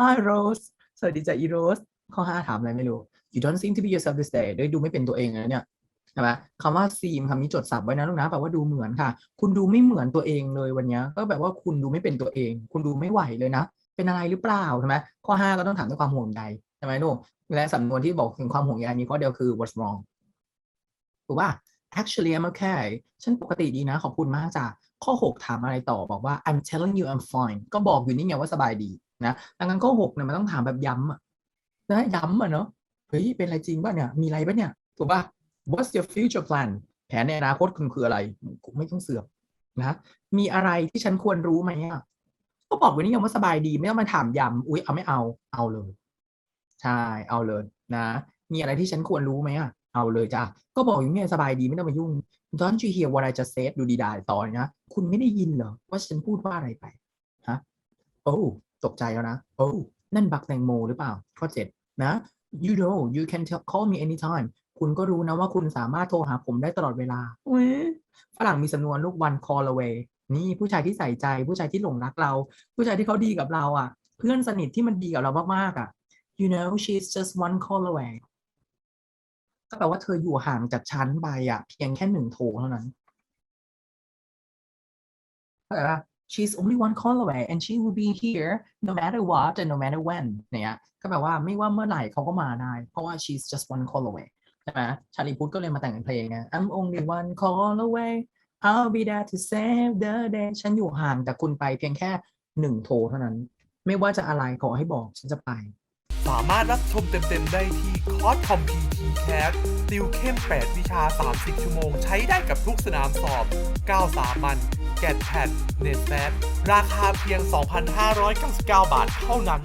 Hi Rose สวัสดีจ้ะอีโรสข้อห้าถามอะไรไม่รู้ You don't seem to be yourself this day ด้วยดูไม่เป็นตัวเองนะเนี่ยใช่ไหมคำว่า seem คำนี้จดสับไว้นะลูกนะแปลว่าดูเหมือนค่ะ คุณดูไม่เหมือนตัวเองเลยวันเนี้ยก็แบบว่าคุณดูไม่เป็นตัวเอง คุณดูไม่ไหวเลยนะ เป็นอะไรหรือเปล่าใช่ไหมข้อห้าก็ต้องถามด้วยความห่วงใยใช่ไหมลูกและสำนวนที่บอกถึงความห่วงใยมีข้อเดียวคือ what's wrong ถูกป่ะ actually I'm okay ฉันปกติดีนะ ขอบคุณมากจ้ะข้อ 6 ถามอะไรต่อบอกว่า I'm telling you I'm fine ก็บอกอยู่นี่ไงว่าสบายดี นะดังนั้นข้อ6เนี่ยมันต้องถามแบบย้ำอะนะย้ำอะเนาะเฮ้ยเป็นอะไรจริงป่ะเนี่ยมีอะไรป่ะเนี่ยถูกป่ะ What's your future plan แผนในอนาคตคุณคืออะไรไม่ต้องเสือกนะมีอะไรที่ฉันควรรู้ไหมอะก็บอกไว้นี่ไงว่าสบายดี ไม่ต้องมาถามย้ำอุ๊ยเอาไม่เอาเอาเลย ใช่เอาเลยนะ มีอะไรที่ฉันควรรู้ไหมอะเอาเลยจ้ะก็บอกอย่างนี้สบายดีไม่ต้องมายุ่ง Don't you hear what I just said ดูดีได้ต่อนะ คุณไม่ได้ยินเหรอว่าฉันพูดว่าอะไรไปฮะโอ้ ตกใจแล้วนะโอ้นั่นบักแตงโมหรือเปล่าข้อเจ็ดนะ you know you can tell, call me anytime คุณก็รู้นะว่าคุณสามารถโทรหาผมได้ตลอดเวลาอุ๊ยฝรั่งมีสำนวนลูก one call away นี่ผู้ชายที่ใส่ใจ ผู้ชายที่หลงรักเรา ผู้ชายที่เขาดีกับเราอะ เพื่อนสนิทที่มันดีกับเรามากๆอะ you know she's just one call away ก็แปลว่าเธออยู่ห่างจากฉันไปอะ เพียงแค่หนึ่งโทรเท่านั้นเข้าใจปะ she's only one call away and she will be here no matter what and no matter when เนี่ยก็แปลว่าไม่ว่าเมื่อไหร่เขาก็มาได้ เพราะว่า she's just one call away ใช่ไหมชาลีพุทธก็เลยมาแต่งเพลงไง I'm only one call away I'll be there to save the day ฉันอยู่ห่างจากคุณไปเพียงแค่หนึ่งโทรเท่านั้น ไม่ว่าจะอะไรขอให้บอกฉันจะไป สามารถรับชมเต็ม ๆ ได้ที่คอร์สคอมพีทีแคสติวเข้ม 8 วิชา 30 ชั่วโมง ใช้ได้กับทุกสนามสอบ 9 สามัญ แกดแพดเน็ตแฟราคาเพียง 2,599 บาทเท่านั้น